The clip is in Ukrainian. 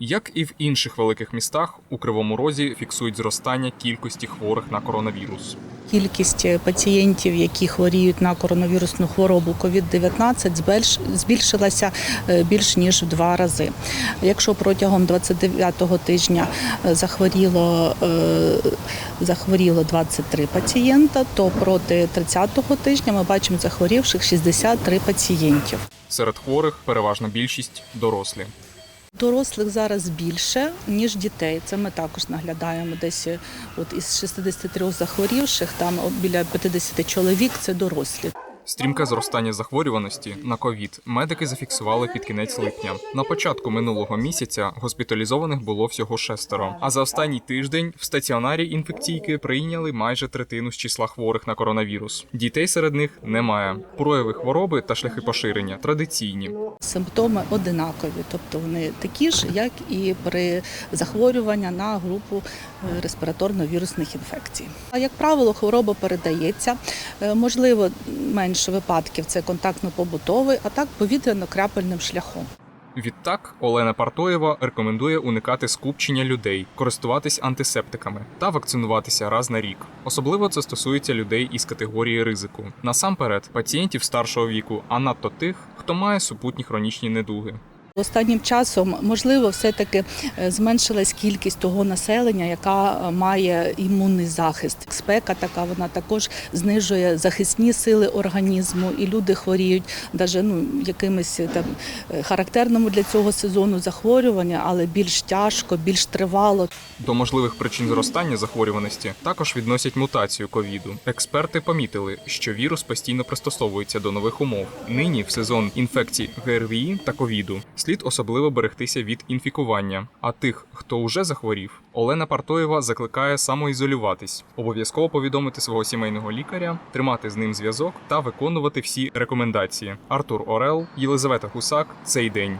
Як і в інших великих містах, у Кривому Розі фіксують зростання кількості хворих на коронавірус. Кількість е, пацієнтів, які хворіють на коронавірусну хворобу COVID-19, збільш- збільшилася е, більш ніж в два рази. Якщо протягом 29-го тижня е, захворіло, захворіло 23 пацієнта, то проти 30-го тижня ми бачимо захворівших 63 пацієнтів. Серед хворих переважна більшість дорослі. Дорослих зараз більше, ніж дітей. Це ми також наглядаємо. Десь от із 63 захворівших, там біля 50 чоловік це дорослі. Стрімке зростання захворюваності на ковід медики зафіксували під кінець липня. На початку минулого місяця госпіталізованих було всього шестеро. А за останній тиждень в стаціонарі інфекційки прийняли майже третину з числа хворих на коронавірус. Дітей серед них немає. Прояви хвороби та шляхи поширення традиційні. Симптоми одинакові, тобто вони такі ж, як і при захворюванні на групу е, респіраторно-вірусних інфекцій. А як правило, хвороба передається. Е, Можливо, менше випадків це контактно-побутовий, а так повітряно-крапельним шляхом. Відтак Олена Партоєва рекомендує уникати скупчення людей, користуватись антисептиками та вакцинуватися раз на рік. Особливо це стосується людей із категорії ризику. Насамперед, пацієнтів старшого віку, а надто тих, хто має супутні хронічні недуги. Останнім часом, можливо, все-таки е, зменшилась кількість того населення, яка е, має імунний захист. Спека така вона також знижує захисні сили організму, і люди хворіють навіть ну, якимись е, там характерному для цього сезону захворювання, але більш тяжко, більш тривало. До можливих причин зростання захворюваності також відносять мутацію ковіду. Експерти помітили, що вірус постійно пристосовується до нових умов. Нині в сезон інфекцій ГРВІ та ковіду слід особливо берегтися від інфікування. А тих, хто уже захворів, Олена Партоєва закликає самоізолюватись, обов'язково повідомити свого сімейного лікаря, тримати з ним зв'язок та виконувати всі рекомендації. Артур Орел, Єлизавета Гусак. Цей день.